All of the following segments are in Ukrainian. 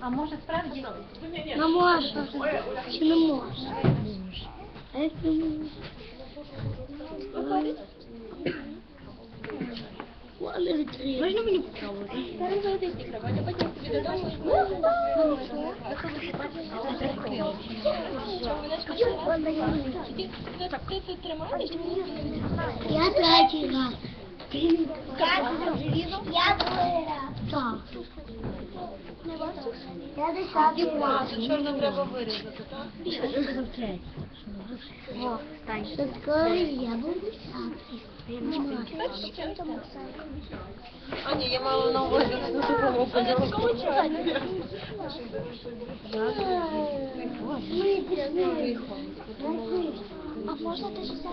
А може справді? Не можна. Чи не можна? А як не можна? Ладно, відкрию. Можна мені попробувати? Я третій раз. Я другий раз. Так. Я десятий раз. Чорно треба вирізати, так? О, так. Скоро я буду десятий. А ні, я мала на увазі допомогу. А можна ти 62?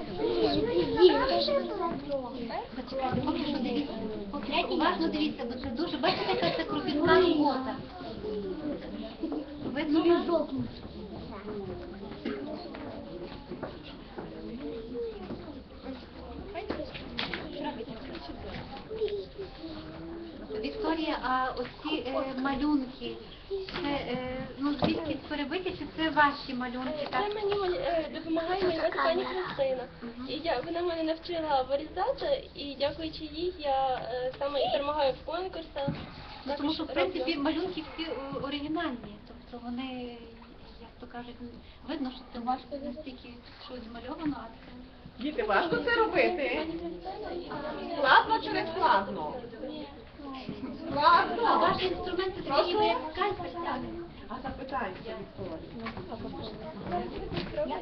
Почекайте, поки що дивіться. Поки уважно дивіться, бо це дуже, бачите, яка це кропітка робота. Видно? Вікторія, а оці е, малюнки, це, е, ну, звідки перебиті, чи це ваші малюнки? Це Так? мені е, допомагає малювати пані Христина. І я, вона мене навчила вирізати, і дякуючи їй я е, саме і перемагаю в конкурсах. Ну, тому що, в Також принципі, роблю. малюнки всі е, оригінальні, тобто вони, як то кажуть, видно, що це важко настільки щось змальовано, а це... Діти, важко це робити? Пані Христина і Складно чи не складно? А Складно. ваші інструменти такі ніби як скальпель, так? А запитайте, Вікторія.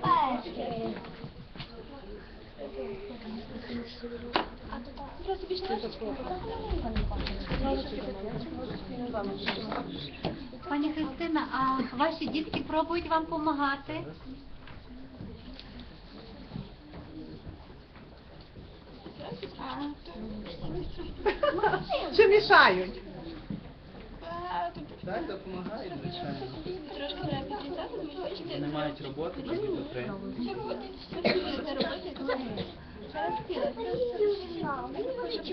Пані Христина, а ваші дітки пробують вам допомагати? Чи мішають? Так, допомагають, звичайно. трошки треба підлітати, тому хочете... Не мають роботу, робити три.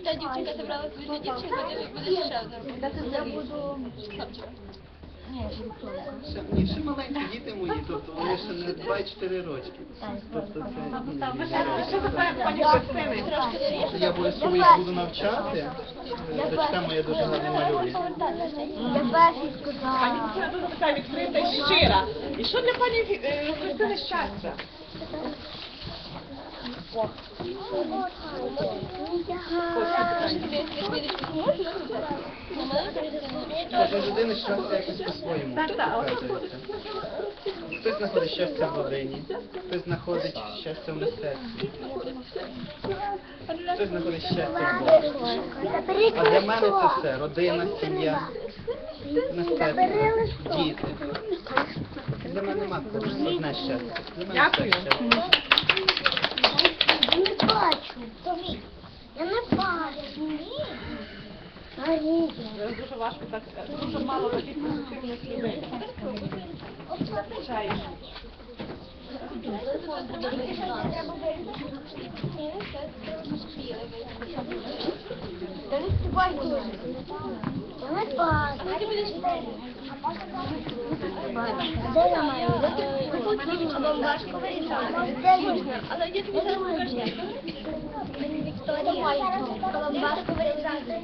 та дівчинка забрала свою дівчинку, то буде ще одна робота. Ще, ні, ще маленькі діти мої, тобто вони ще не 2-4 рочки. Тобто це ні, ні, ні. Я обов'язково їх буду навчати. Дочка моя дуже гарно малює. Я перший Пані сказала. Христина дуже така відкрита і щира. І що для пані е, Христини щастя? Кожна людина щастя якось по-своєму показується. Хтось знаходить щастя в родині, хтось знаходить щастя в мистецтві, хтось знаходить щастя в Богу. А для мене це все родина, сім'я, мистецтво, діти. Для мене ж одне щастя. Для мене все Дякую. щастя. Я не бачу. Я не бачу. Марія. Дуже важко так, е, дуже мало таких позитивних людей. Чаєш. Я не бачу. Я не бачу. Де я маю? Вам важко вирішати. Де можна? Але я тобі зараз покажу. Вікторія, вам важко вирішати.